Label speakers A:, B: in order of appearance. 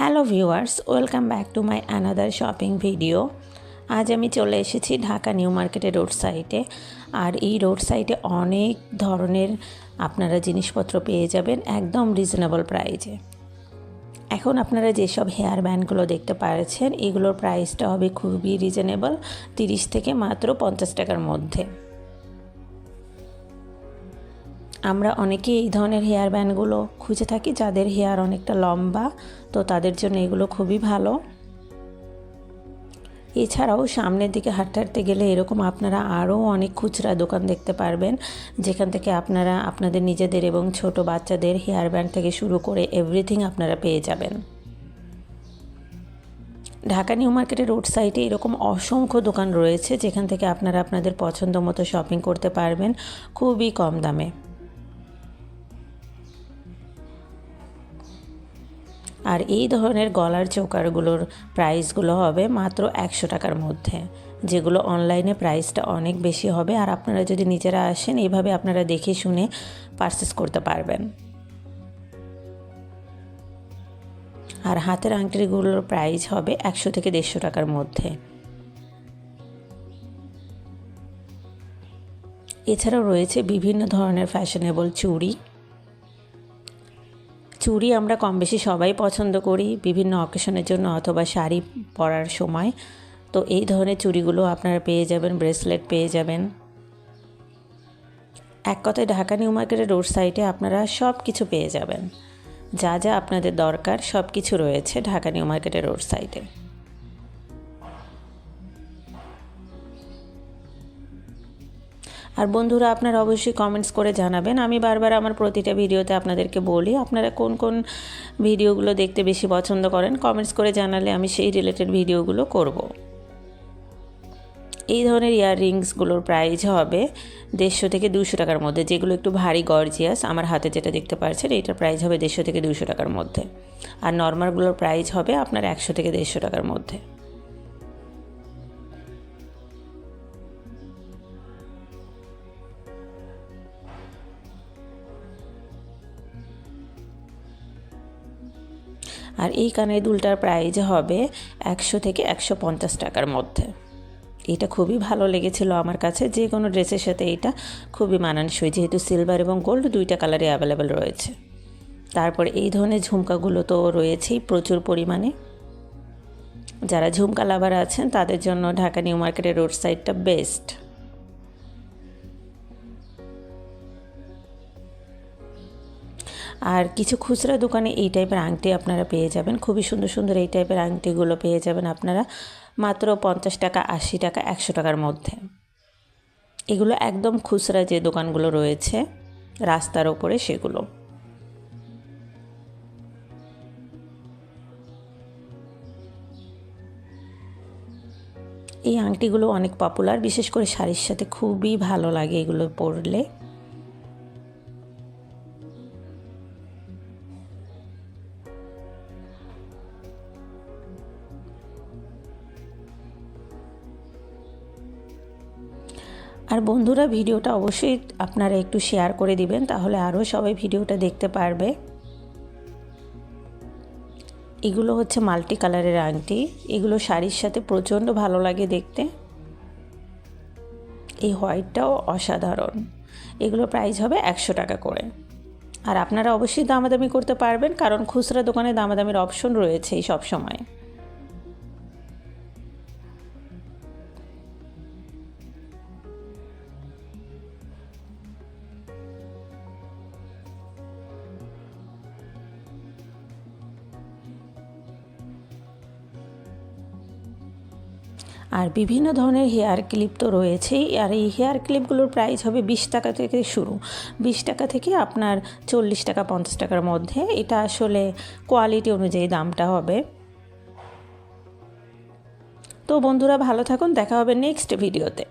A: Hello viewers, welcome back to my another shopping video. আজ আমি চলে এসেছি ঢাকা নিউ মার্কেটের রোড সাইডে। আর এই রোড সাইডে অনেক ধরনের আপনারা জিনিসপত্র পেয়ে যাবেন একদম রিজনেবল প্রাইজে এখন আপনারা যেসব হেয়ার ব্যান্ডগুলো দেখতে পাচ্ছেন, এগুলোর প্রাইসটা হবে খুবই রিজনেবল তিরিশ থেকে মাত্র পঞ্চাশ টাকার মধ্যে। আমরা অনেকেই এই ধরনের হেয়ার ব্যান্ডগুলো খুঁজে থাকি যাদের হেয়ার অনেকটা লম্বা, তো তাদের জন্য এগুলো খুবই ভালো। এছাড়াও সামনের দিকে হাঁটতে হাঁটতে গেলে এরকম আপনারা আরও অনেক খুচরা দোকান দেখতে পারবেন, যেখান থেকে আপনারা আপনাদের নিজেদের এবং ছোট বাচ্চাদের হেয়ার ব্যান্ড থেকে শুরু করে এভরিথিং আপনারা পেয়ে যাবেন। ঢাকা নিউ মার্কেটের রোড সাইডে এরকম অসংখ্য দোকান রয়েছে, যেখান থেকে আপনারা আপনাদের পছন্দ মতো শপিং করতে পারবেন, খুবই কম দামে। আর এই ধরনের গলার চৌকারগুলোর প্রাইসগুলো হবে মাত্র একশো টাকার মধ্যে, যেগুলো অনলাইনে প্রাইসটা অনেক বেশি হবে আর আপনারা যদি নিজেরা আসেন, এইভাবে আপনারা দেখে শুনে পারচেস করতে পারবেন। আর হাতের আংটিগুলোর প্রাইস হবে একশো থেকে দেড়শো টাকার মধ্যে। এছাড়াও রয়েছে বিভিন্ন ধরনের ফ্যাশনেবল চুড়ি চুড়ি আমরা কম বেশি সবাই পছন্দ করি, বিভিন্ন অকেশনের জন্য অথবা শাড়ি পরার সময়। তো এই ধরনের চুড়িগুলো আপনারা পেয়ে যাবেন ব্রেসলেট পেয়ে যাবেন। এক কথায় ঢাকা নিউ মার্কেটের রোড সাইডে আপনারা সব কিছু পেয়ে যাবেন। যা যা আপনাদের দরকার সব কিছু রয়েছে ঢাকা নিউ মার্কেটের রোড সাইডে। আর বন্ধুরা, আপনারা অবশ্যই কমেন্টস করে জানাবেন। আমি বারবার আমার প্রতিটা ভিডিওতে আপনাদেরকে বলি, আপনারা কোন কোন ভিডিওগুলো দেখতে বেশি পছন্দ করেন কমেন্টস করে জানালে আমি সেই রিলেটেড ভিডিওগুলো করব। এই ধরনের ইয়াররিংসগুলোর প্রাইস হবে দেড়শো থেকে দুশো টাকার মধ্যে। যেগুলো একটু ভারী গর্জিয়াস আমার হাতে যেটা দেখতে পাচ্ছেন, এইটার প্রাইস হবে দেড়শো থেকে দুশো টাকার মধ্যে। আর নর্মালগুলোর প্রাইস হবে আপনার একশো থেকে দেড়শো টাকার মধ্যে। আর এই কানের দুলটার প্রাইস হবে একশো থেকে একশো পঞ্চাশ টাকার মধ্যে। এটা খুবই ভালো লেগেছিল আমার কাছে, যে কোনো ড্রেসের সাথে এটা খুবই মানানসই, যেহেতু সিলভার এবং গোল্ড দুইটা কালারে অ্যাভেলেবেল রয়েছে। তারপর এই ধরনের ঝুমকাগুলো তো রয়েছেই প্রচুর পরিমাণে। যারা ঝুমকা লাভার আছেন, তাদের জন্য ঢাকা নিউ মার্কেটের রোড সাইডটা বেস্ট আর কিছু খুচরা দোকানে এই টাইপের আংটি আপনারা পেয়ে যাবেন। খুবই সুন্দর সুন্দর এই টাইপের আংটিগুলো পেয়ে যাবেন আপনারা। মাত্র পঞ্চাশ টাকা, আশি টাকা, একশো টাকার মধ্যে। এগুলো একদম খুচরা যে দোকানগুলো রয়েছে, রাস্তার ওপরে সেগুলো। এই আংটিগুলো অনেক পপুলার বিশেষ করে শাড়ির সাথে খুবই ভালো লাগে এগুলো পরলে। আর বন্ধুরা, ভিডিওটা অবশ্যই আপনারা একটু শেয়ার করে দিবেন, তাহলে আরও সবাই ভিডিওটা দেখতে পারবে। এগুলো হচ্ছে মাল্টি কালারের আংটি। এগুলো শাড়ির সাথে প্রচণ্ড ভালো লাগে দেখতে। এই হোয়াইটটাও অসাধারণ। এগুলো প্রাইস হবে একশো টাকা করে। আর আপনারা অবশ্যই দামাদামি করতে পারবেন, কারণ খুচরা দোকানে দামাদামির অপশন রয়েছে এই সব সময়। আর বিভিন্ন ধরনের হেয়ার ক্লিপ তো রয়েছেই। আর এই হেয়ার ক্লিপগুলোর প্রাইস হবে বিশ টাকা থেকে শুরু। বিশ টাকা থেকে আপনার চল্লিশ টাকা, পঞ্চাশ টাকার মধ্যে। এটা আসলে কোয়ালিটি অনুযায়ী দামটা হবে। তো বন্ধুরা ভালো থাকুন। দেখা হবে নেক্সট ভিডিওতে